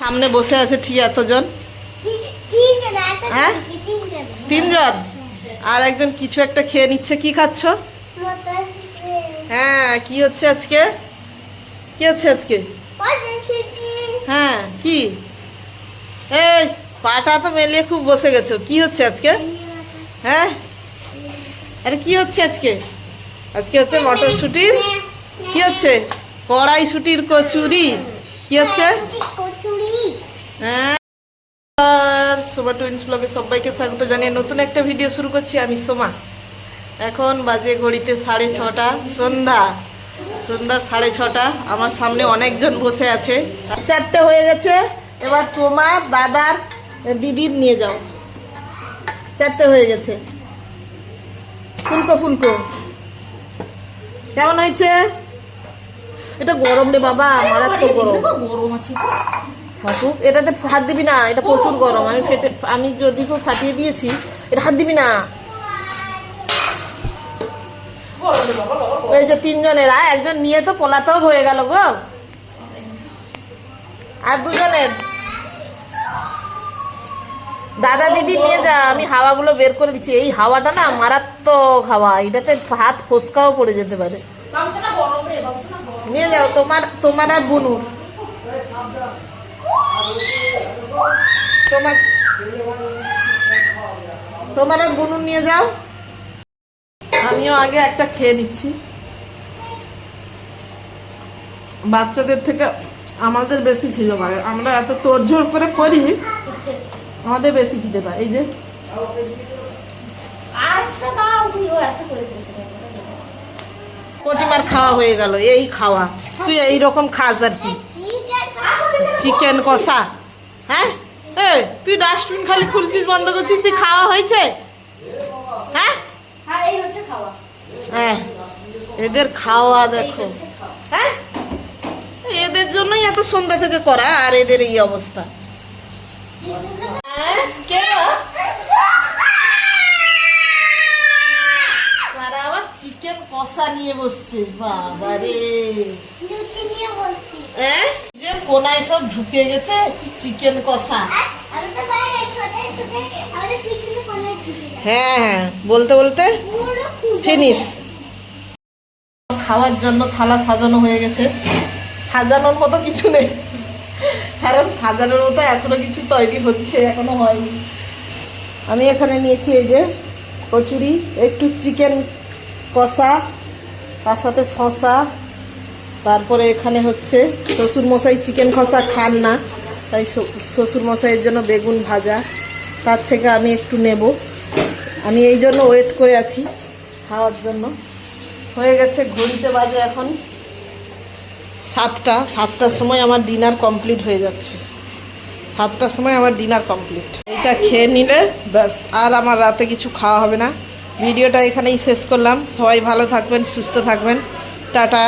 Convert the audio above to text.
সামনে বসে আছে ঠিক এতজন। হ্যাঁ? তিনজন? আর একজন কিছু একটা খেয়ে নিচ্ছে, কি খাচ্ছ? হ্যাঁ কি হচ্ছে আজকে? কি হচ্ছে আজকে? হ্যাঁ কি? এই, পাটা তো মেলিয়ে খুব বসে গেছো। কি হচ্ছে আজকে? হ্যাঁ? আরে, কি হচ্ছে আজকে? আজকে হচ্ছে মটরশুটির কি হচ্ছে? কড়াইশুটির কচুরি? কি হচ্ছে? আর সোমা টুইন্স ব্লগে সবাইকে স্বাগত জানিয়ে নতুন একটা ভিডিও শুরু করছি। আমি সোমা। এখন বাজে ঘড়িতে সাড়ে ছটা, সন্ধ্যা। সন্ধ্যা সাড়ে ছটা। আমার সামনে অনেকজন বসে আছে। চারটে হয়ে গেছে। এবার তোমার দাদার, দিদির নিয়ে যাও। চারটে হয়ে গেছে। ফুলকো ফুলকো। কেমন হয়েছে? এটা গরম রে বাবা, মারাত্মক গরম। গরম আছে। ফাটুক এটাতে হাত দিবি না এটা প্রচুর গরম আমি ফেটে আমি যদি ফাটিয়ে দিয়েছি এটা হাত দিবি না। এই যে তিনজনেরা একজন নিয়ে তো পলাতক হয়ে গেল গো। আর দুজনের। দাদা দিদি নিয়ে যা আমি হাওয়াগুলো বের করে দিচ্ছি। এই হাওয়াটা না মারাত্মক হাওয়া এটাতে হাত ফসকাও পড়ে যেতে পারে। নিয়ে যাও তোমার তোমার আর বুনুর। তোমার তোমার আর বুনুর নিয়ে যাও। আমিও আগে একটা খেয়ে নিচ্ছি। বাচ্চাদের থেকে আমাদের বেশি খিদে পায়। আমরা এত তোড়ঝোড় করে করি আমাদের বেশি খিদে পায়। এই যে। দিয়েছে কটিমার খাওয়া হয়ে গেল এই খাওয়া। তুই এই রকম খাস আর কি। চিকেন কষা। হ্যাঁ? এই তুই ডাস্টবিন খালি খুলছিস বন্ধ করছিস তুই খাওয়া হয়েছে? হ্যাঁ? হ্যাঁ হ্যাঁ এদের খাওয়া দেখো। হ্যাঁ? এদের জন্যই এত সন্ধ্যা থেকে করা আর এদের এই অবস্থা। হ্যাঁ? চিকেন কষা নিয়ে বসছে। বাবা রে হ্যাঁ? যে কোনায় সব ঢুকে গেছে কি চিকেন কষা। হ্যাঁ হ্যাঁ বলতে বলতে ফিনিশ। খাওয়ার জন্য থালা সাজানো হয়ে গেছে। সাজানোর মতো কিছু নেই। কারণ সাজানোর মতো এখনও কিছু তৈরি হচ্ছে এখনও হয়নি। আমি এখানে নিয়েছি এই যে কচুরি একটু চিকেন কষা তার সাথে শশা তারপরে এখানে হচ্ছে শ্বশুর মশাই চিকেন কষা খান না, তাই শ্বশুর মশাইয়ের জন্য বেগুন ভাজা। তার থেকে আমি একটু নেব। আমি এই জন্য ওয়েট করে আছি খাওয়ার জন্য। হয়ে গেছে ঘড়িতে বাজে এখন সাতটা। সাতটার সময় আমার ডিনার কমপ্লিট হয়ে যাচ্ছে। সাতটার সময় আমার ডিনার কমপ্লিট এটা খেয়ে নিলে ব্যাস, আর আমার রাতে কিছু খাওয়া হবে না। ভিডিওটা এখানেই শেষ করলাম। সবাই ভালো থাকবেন, সুস্থ থাকবেন। টাটা।